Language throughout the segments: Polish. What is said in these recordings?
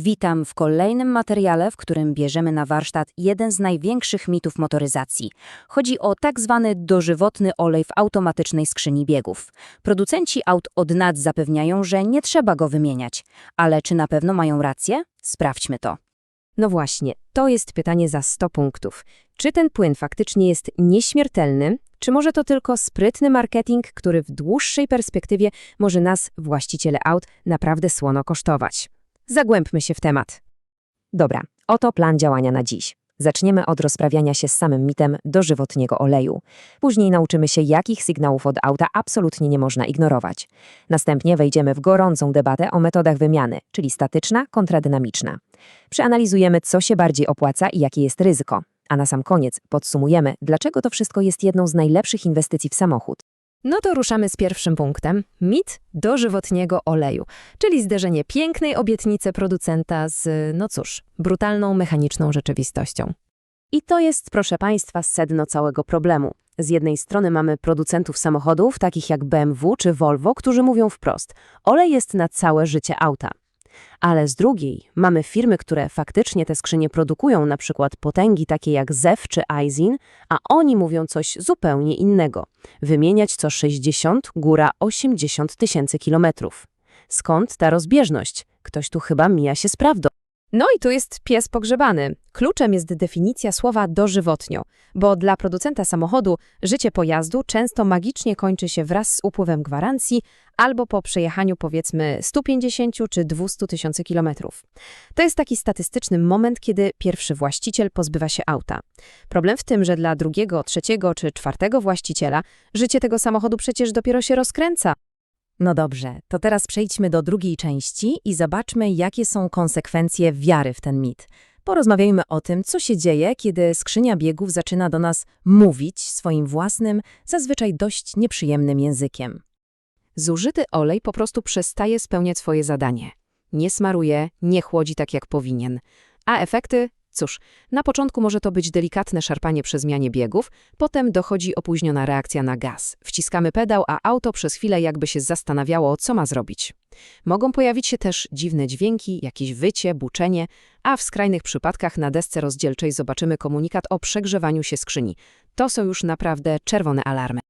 Witam w kolejnym materiale, w którym bierzemy na warsztat jeden z największych mitów motoryzacji. Chodzi o tak zwany dożywotny olej w automatycznej skrzyni biegów. Producenci aut od nad zapewniają, że nie trzeba go wymieniać. Ale czy na pewno mają rację? Sprawdźmy to. No właśnie, to jest pytanie za 100 punktów. Czy ten płyn faktycznie jest nieśmiertelny, czy może to tylko sprytny marketing, który w dłuższej perspektywie może nas, właściciele aut, naprawdę słono kosztować? Zagłębmy się w temat. Dobra, oto plan działania na dziś. Zaczniemy od rozprawiania się z samym mitem dożywotniego oleju. Później nauczymy się, jakich sygnałów od auta absolutnie nie można ignorować. Następnie wejdziemy w gorącą debatę o metodach wymiany, czyli statyczna kontra dynamiczna. Przeanalizujemy, co się bardziej opłaca i jakie jest ryzyko. A na sam koniec podsumujemy, dlaczego to wszystko jest jedną z najlepszych inwestycji w samochód. No to ruszamy z pierwszym punktem. Mit dożywotniego oleju, czyli zderzenie pięknej obietnicy producenta z, no cóż, brutalną mechaniczną rzeczywistością. I to jest, proszę Państwa, sedno całego problemu. Z jednej strony mamy producentów samochodów, takich jak BMW czy Volvo, którzy mówią wprost, olej jest na całe życie auta. Ale z drugiej mamy firmy, które faktycznie te skrzynie produkują, na przykład potęgi takie jak ZEW czy Aizin, a oni mówią coś zupełnie innego. Wymieniać co 60, góra 80 tysięcy kilometrów. Skąd ta rozbieżność? Ktoś tu chyba mija się z prawdą. No i tu jest pies pogrzebany. Kluczem jest definicja słowa dożywotnio, bo dla producenta samochodu życie pojazdu często magicznie kończy się wraz z upływem gwarancji albo po przejechaniu powiedzmy 150 czy 200 tysięcy kilometrów. To jest taki statystyczny moment, kiedy pierwszy właściciel pozbywa się auta. Problem w tym, że dla drugiego, trzeciego czy czwartego właściciela życie tego samochodu przecież dopiero się rozkręca. No dobrze, to teraz przejdźmy do drugiej części i zobaczmy, jakie są konsekwencje wiary w ten mit. Porozmawiajmy o tym, co się dzieje, kiedy skrzynia biegów zaczyna do nas mówić swoim własnym, zazwyczaj dość nieprzyjemnym językiem. Zużyty olej po prostu przestaje spełniać swoje zadanie. Nie smaruje, nie chłodzi tak jak powinien. A efekty? Cóż, na początku może to być delikatne szarpanie przy zmianie biegów, potem dochodzi opóźniona reakcja na gaz. Wciskamy pedał, a auto przez chwilę jakby się zastanawiało, co ma zrobić. Mogą pojawić się też dziwne dźwięki, jakieś wycie, buczenie, a w skrajnych przypadkach na desce rozdzielczej zobaczymy komunikat o przegrzewaniu się skrzyni. To są już naprawdę czerwone alarmy.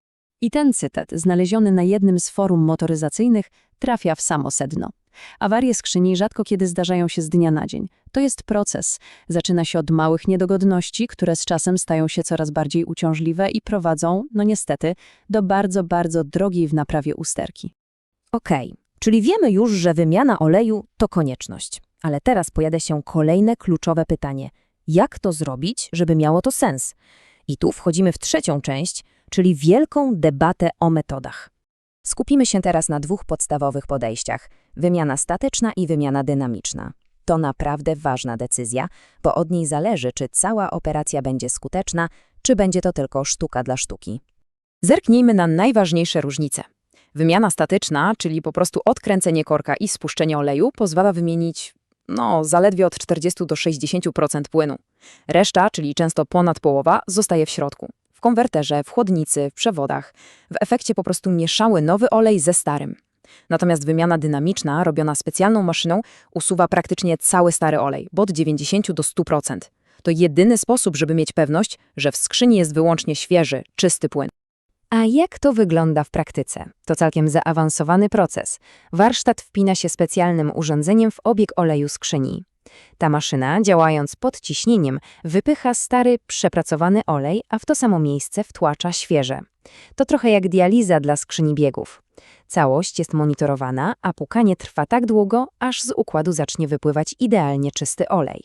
I ten cytat, znaleziony na jednym z forum motoryzacyjnych, trafia w samo sedno. Awarie skrzyni rzadko kiedy zdarzają się z dnia na dzień. To jest proces. Zaczyna się od małych niedogodności, które z czasem stają się coraz bardziej uciążliwe i prowadzą, no niestety, do bardzo, bardzo drogiej w naprawie usterki. Okej, czyli wiemy już, że wymiana oleju to konieczność. Ale teraz pojawia się kolejne kluczowe pytanie. Jak to zrobić, żeby miało to sens? I tu wchodzimy w trzecią część, czyli wielką debatę o metodach. Skupimy się teraz na dwóch podstawowych podejściach – wymiana statyczna i wymiana dynamiczna. To naprawdę ważna decyzja, bo od niej zależy, czy cała operacja będzie skuteczna, czy będzie to tylko sztuka dla sztuki. Zerknijmy na najważniejsze różnice. Wymiana statyczna, czyli po prostu odkręcenie korka i spuszczenie oleju, pozwala wymienić no, zaledwie od 40 do 60% płynu. Reszta, czyli często ponad połowa, zostaje w środku. W konwerterze, w chłodnicy, w przewodach. W efekcie po prostu mieszały nowy olej ze starym. Natomiast wymiana dynamiczna, robiona specjalną maszyną, usuwa praktycznie cały stary olej, bo od 90 do 100%. To jedyny sposób, żeby mieć pewność, że w skrzyni jest wyłącznie świeży, czysty płyn. A jak to wygląda w praktyce? To całkiem zaawansowany proces. Warsztat wpina się specjalnym urządzeniem w obieg oleju skrzyni. Ta maszyna, działając pod ciśnieniem, wypycha stary, przepracowany olej, a w to samo miejsce wtłacza świeże. To trochę jak dializa dla skrzyni biegów. Całość jest monitorowana, a pukanie trwa tak długo, aż z układu zacznie wypływać idealnie czysty olej.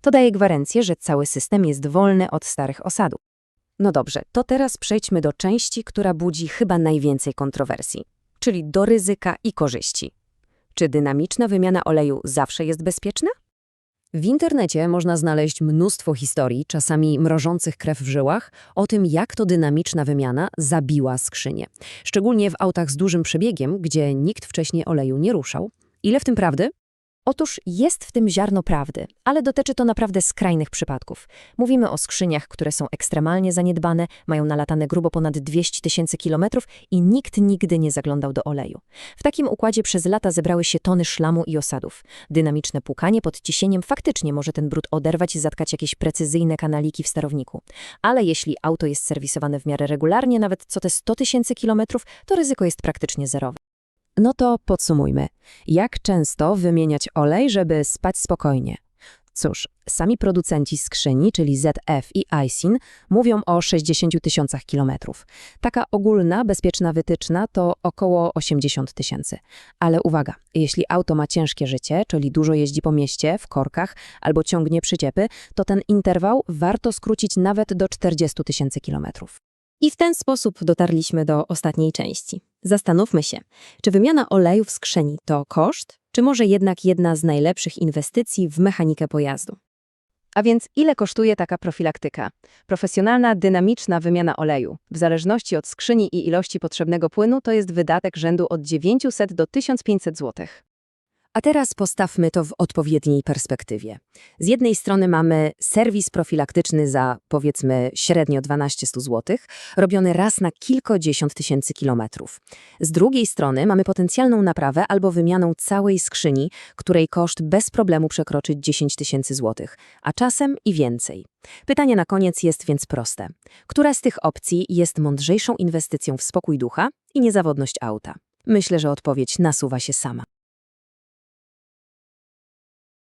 To daje gwarancję, że cały system jest wolny od starych osadów. No dobrze, to teraz przejdźmy do części, która budzi chyba najwięcej kontrowersji, czyli do ryzyka i korzyści. Czy dynamiczna wymiana oleju zawsze jest bezpieczna? W internecie można znaleźć mnóstwo historii, czasami mrożących krew w żyłach, o tym, jak to dynamiczna wymiana zabiła skrzynię. Szczególnie w autach z dużym przebiegiem, gdzie nikt wcześniej oleju nie ruszał. Ile w tym prawdy? Otóż jest w tym ziarno prawdy, ale dotyczy to naprawdę skrajnych przypadków. Mówimy o skrzyniach, które są ekstremalnie zaniedbane, mają nalatane grubo ponad 200 tysięcy kilometrów i nikt nigdy nie zaglądał do oleju. W takim układzie przez lata zebrały się tony szlamu i osadów. Dynamiczne płukanie pod ciśnieniem faktycznie może ten brud oderwać i zatkać jakieś precyzyjne kanaliki w sterowniku. Ale jeśli auto jest serwisowane w miarę regularnie, nawet co te 100 tysięcy kilometrów, to ryzyko jest praktycznie zerowe. No to podsumujmy. Jak często wymieniać olej, żeby spać spokojnie? Cóż, sami producenci skrzyni, czyli ZF i Aisin, mówią o 60 tysiącach kilometrów. Taka ogólna, bezpieczna wytyczna to około 80 tysięcy. Ale uwaga, jeśli auto ma ciężkie życie, czyli dużo jeździ po mieście, w korkach albo ciągnie przyciepy, to ten interwał warto skrócić nawet do 40 tysięcy kilometrów. I w ten sposób dotarliśmy do ostatniej części. Zastanówmy się, czy wymiana oleju w skrzyni to koszt, czy może jednak jedna z najlepszych inwestycji w mechanikę pojazdu? A więc ile kosztuje taka profilaktyka? Profesjonalna, dynamiczna wymiana oleju. W zależności od skrzyni i ilości potrzebnego płynu to jest wydatek rzędu od 900 do 1500 zł. A teraz postawmy to w odpowiedniej perspektywie. Z jednej strony mamy serwis profilaktyczny za powiedzmy średnio 12 zł, robiony raz na kilkadziesiąt tysięcy kilometrów. Z drugiej strony mamy potencjalną naprawę albo wymianę całej skrzyni, której koszt bez problemu przekroczy 10 tysięcy złotych, a czasem i więcej. Pytanie na koniec jest więc proste. Która z tych opcji jest mądrzejszą inwestycją w spokój ducha i niezawodność auta? Myślę, że odpowiedź nasuwa się sama.